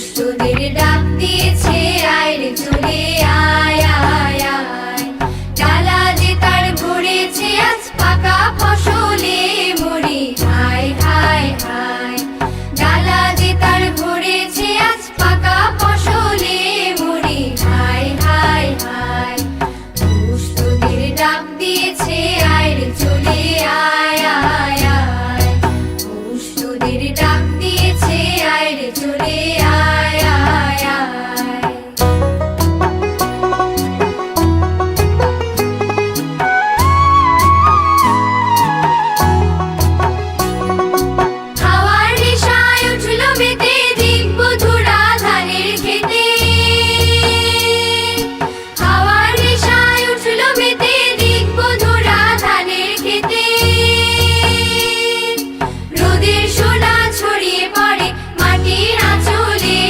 দুষ্টদের ডাক দিয়েছে চলে, আয় আয় আয়। ডালা যে তার ভরেছে, আজ পাকা ফসলে মরে। হায় হায় হায়। ডালা যে তার ভরেছে, আজ পাকা ফসলে মরে। হায় হায় হায়। দুষ্টদের ডাক দিয়েছে আয়ের চলে